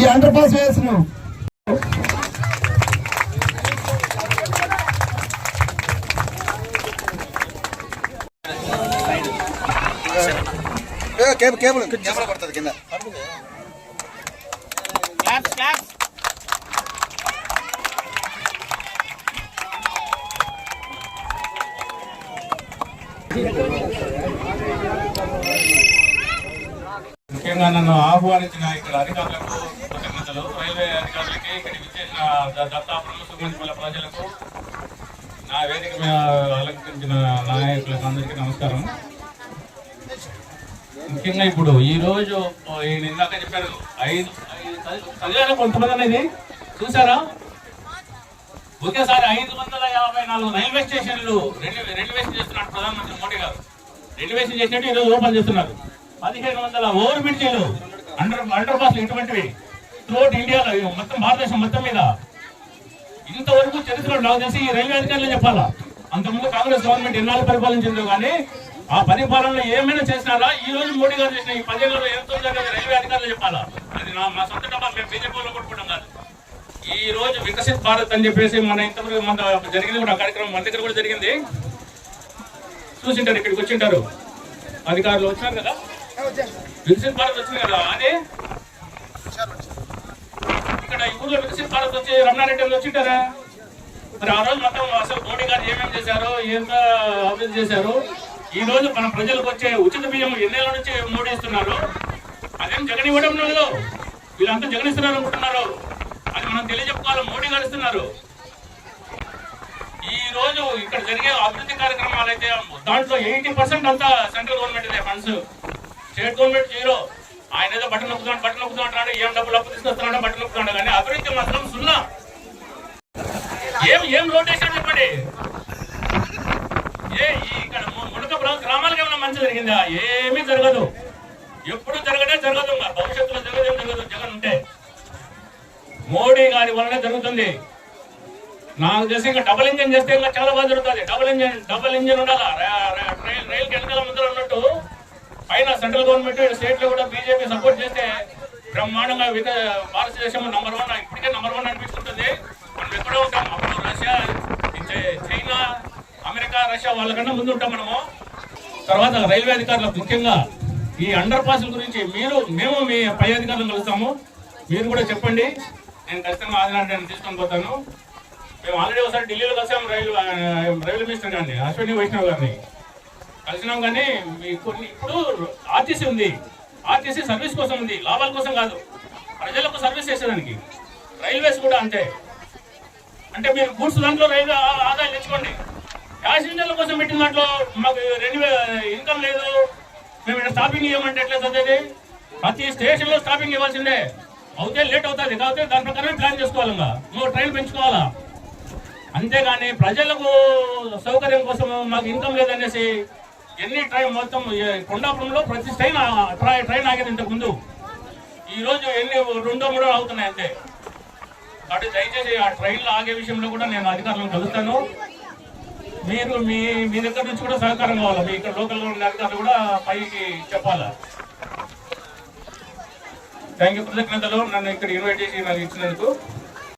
ఈ under pass వేసిన cable cable. Cable పడుతుంది కింద. ముఖ్యంగా నన్ను ఆహ్వానించిన ఇక్కడ అధికారులకు కృతజ్ఞతలు రైల్వే అధికారులకి ఇక్కడికి వచ్చేసిన ద- దత్తాపురం సుగంధిపల్ల ప్రజలకు నా వేదిక మీద అలంకరించిన నాయకులకు అందరికీ నమస్కారం. ముఖ్యంగా ఇప్పుడు ఈ రోజు ఈయన ఇందాక చెప్పారు ఐదు ఐదు చదివారా కొంతమంది అనేది చూసారా? ఒకేసారి ఐదు వందల యాభై నాలుగు రైల్వే స్టేషన్లు రెన్యువేషన్ చేస్తున్నారు ప్రధానమంత్రి మోడీ గారు. రెన్యువేషన్ చేసినట్టు ఈరోజు ఓపెన్ చేస్తున్నారు. పదిహేను వందల ఓవర్ బ్రిడ్జీలు అండర్ అండర్ పాస్లు ఇటువంటివి. త్రూఅవుట్ ఇండియాలో మొత్తం భారతదేశం మొత్తం మీద. ఇంతవరకు చరిత్రలో నాకు తెలిసి ఈ రైల్వే అధికారులు చెప్పాలా? అంతకుముందు కాంగ్రెస్ గవర్నమెంట్ ఎన్నాళ్ళు పరిపాలించిందో కానీ ఆ పరిపాలనలో ఏమైనా చేసినారా? ఈ రోజు మోడీ గారు చేసిన ఈ పదేళ్ళలో ఎంతో రైల్వే అధికారులు చెప్పాలా? అది నా మా సొంత డబ్బా మేము బీజేపీలో కొట్టుకుంటాం కాదు. ఈ రోజు వికసిత్ భారత్ అని చెప్పేసి మన ఇంతవరకు మన జరిగింది కూడా కార్యక్రమం మన దగ్గర కూడా జరిగింది. చూసింటారు ఇక్కడికి వచ్చింటారు. అధికారులు వచ్చారు కదా? వికసిత్ భారత్ వచ్చింది కదా? అదే ఇక్కడ ఈ ఊర్లో వికసిత్ భారత్ వచ్చి రమణారెడ్డి వాళ్ళు వచ్చింటారా? మరి ఆ రోజు మొత్తం అసలు మోడీ గారు ఏమేమి చేశారో ఎంత అభివృద్ధి చేశారు. ఈ రోజు మన ప్రజలకు వచ్చే ఉచిత బియ్యం ఎన్నేళ్ళ నుంచి మోడీ ఇస్తున్నారు అదేం జగన్ ఇవ్వడం లేదు. వీళ్ళంతా జగన్ ఇస్తున్నారు అనుకుంటున్నారు. అది మనం తెలియజెప్పుకోవాలి మోడీ గారు ఇస్తున్నారు. ఈ రోజు ఇక్కడ జరిగే అభివృద్ధి కార్యక్రమాలు అయితే దాంట్లో ఎయిటీ పర్సెంట్ అంతా central government funds. State government zero. ఆయన ఏదో బట్టలు నొక్కుతున్నాడు బట్టలు నొక్కుతున్నాడు ఏం డబ్బులు అప్పు తీసుకొస్తున్నాడో బట్టలు నొక్కుతున్నాడు కానీ అభివృద్ధి మాత్రం సున్నా ఏం ఏం లోటు వేసాడు చెప్పండి ఏ ఈ ఇక్కడ ము- మునక గ్రా- గ్రామాలకు ఏమైనా మంచి జరిగిందా? ఏమీ జరగదు. ఎప్పుడు జరగదే. జరగదు భవిష్యత్తులో జరగదేం జరగదు? జగన్ ఉంటే. మోడీ గారి వలనే జరుగుతుంది. నాకు తెలిసి ఇంకా డబుల్ ఇంజిన్ చేస్తే ఇంకా చాలా బాగా జరుగుతుంది. డబుల్ ఇంజిన్ డబుల్ ఇంజిన్ ఉండగా రైల్ రైలు వెనకాల ముందర ఉన్నట్టు. పైన సెంట్రల్ గవర్నమెంట్ స్టేట్లో కూడా బీజేపీ సపోర్ట్ చేస్తే బ్రహ్మాండంగా భారతదేశం నంబర్ వన్ ఇప్పటికే నంబర్ వన్ అనిపిస్తుంటుంది. మనం ఎక్కడో ఉంటాం. అప్పుడు రష్యా చైనా అమెరికా రష్యా వాళ్ళకన్నా ముందు ఉంటాం మనము. తర్వాత రైల్వే అధికారులకు ముఖ్యంగా ఈ అండర్ పాస్ల గురించి మీరు మేము మీ పై అధికారులను కలుస్తాము. మీరు కూడా చెప్పండి. నేను ఖచ్చితంగా ఆదిలాంటి తీసుకొని పోతాను. మేము ఆల్రెడీ ఒకసారి ఢిల్లీలో కలిసాము రైలు రైల్వే మినిస్టర్ గారిని అశ్విని వైష్ణవ్ గారిని. కలిసినాం కానీ మీ కొన్ని ఇప్పుడు ఆర్టీసీ ఉంది. ఆర్టీసీ సర్వీస్ కోసం ఉంది. లాభాల కోసం కాదు. ప్రజలకు సర్వీస్ చేసేదానికి. రైల్వేస్ కూడా అంతే. అంటే మీరు గూడ్స్ దాంట్లో రైల్వే ప్యాసింజర్ల కోసం పెట్టిన దాంట్లో మాకు రెండు ఇన్కమ్ లేదు. మేము ఇక్కడ స్టాపింగ్ ఇవ్వమంటే ఎట్లా చదివేది ప్రతి స్టేషన్లో స్టాపింగ్ ఇవ్వాల్సిందే. అవుతే లేట్ అవుతుంది. కాకపోతే దాని ప్రకారమే ప్లాన్ చేసుకోవాలి ఇంకా. నువ్వు ట్రైన్ పెంచుకోవాలా? అంతేగాని ప్రజలకు సౌకర్యం కోసం మాకు ఇన్కమ్ లేదనేసి ఎన్ని ట్రైన్ మొత్తం కొండాపురంలో ప్రతి ట్రైన్ ట్రై- ట్రైన్ ఆగేది ఇంతకు ముందు. ఈ రోజు ఎన్ని రెండో మూడో అవుతున్నాయి అంతే. కాబట్టి దయచేసి ఆ ట్రైన్లు ఆగే విషయంలో కూడా నేను అధికారులను కలుస్తాను. మీరు మీ మీ దగ్గర నుంచి కూడా సహకారం కావాలి? మీ ఇక్కడ లోకల్ ఉన్న అధికారులు కూడా పైకి చెప్పాలా? థ్యాంక్ యూ కృతజ్ఞతలు నన్ను ఇక్కడ ఇన్వైట్ చేసి నాకు ఇచ్చినందుకు.